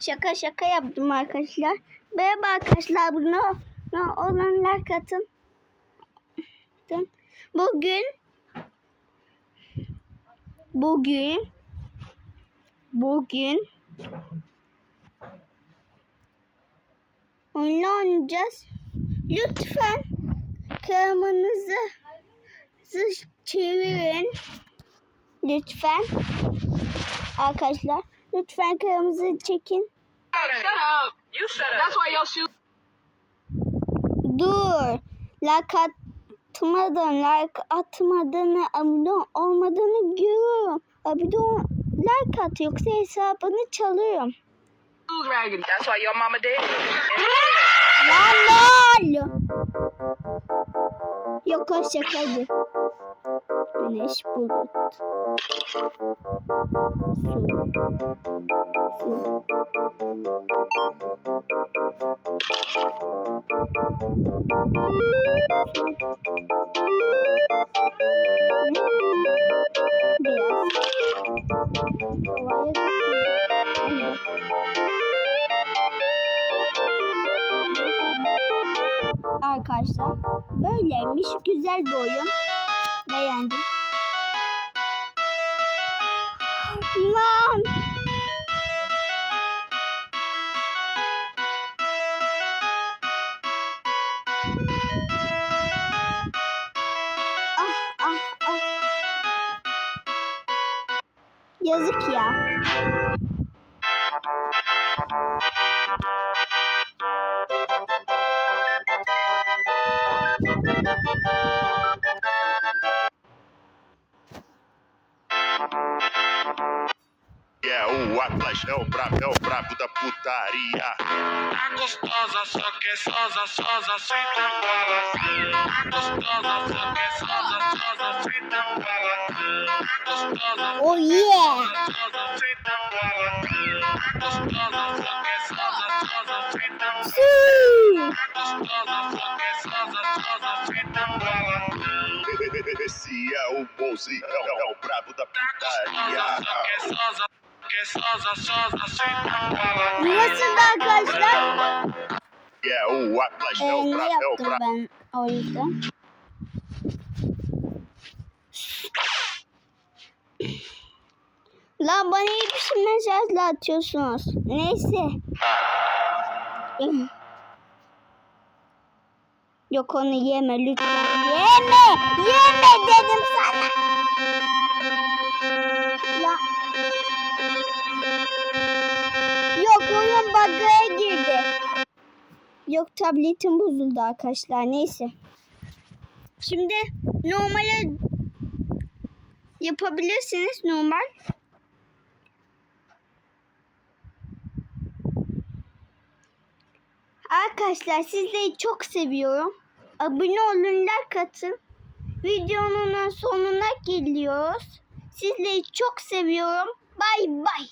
Şaka şaka yaptım arkadaşlar. Merhaba arkadaşlar bunu ne olanlar katın. Bugün bugün bugün oyun oynayacağız. Lütfen kırmızı çevirin. Lütfen. Arkadaşlar lütfen kırmızı çekin. Dur. Like atmadan, like atmadığını, abone olmadığını görüyorum. Abone like at yoksa hesabını çalıyorum. raggedy. That's why your mama dead. Lan. Yok o şakaydı. Güneş bulut. Su. Su. Arkadaşlar böyleymiş. Güzel bir oyun. Beğendim. Lan. Ah ah ah. Yazık ya. O Atlas, é o brabo, é o brabo da putaria. A gostosa só quer sosa, sosa, senta bala. A gostosa só quer sosa, sosa, senta bala. A gostosa Oh yeah. sosa, senta bala. A gostosa só quer sosa, sosa, senta bala. Su. A gostosa só quer sosa, sosa, senta bala. Esse é o Bolzinho, é, o- é brabo da A gostosa só putaria. Nasıl arkadaşlar? É o Atlas, é Ee, o ne yaptım ben o yüzden? Lan bana iyi bir şey mesajla atıyorsunuz. Neyse. Yok onu yeme lütfen. Yeme! Yeme dedim sana. Bug'a girdi. Yok tabletim bozuldu arkadaşlar. Neyse. Şimdi normale yapabilirsiniz normal. Arkadaşlar sizleri çok seviyorum. Abone olun, like atın. Videonun sonuna geliyoruz. Sizleri çok seviyorum. Bay bay.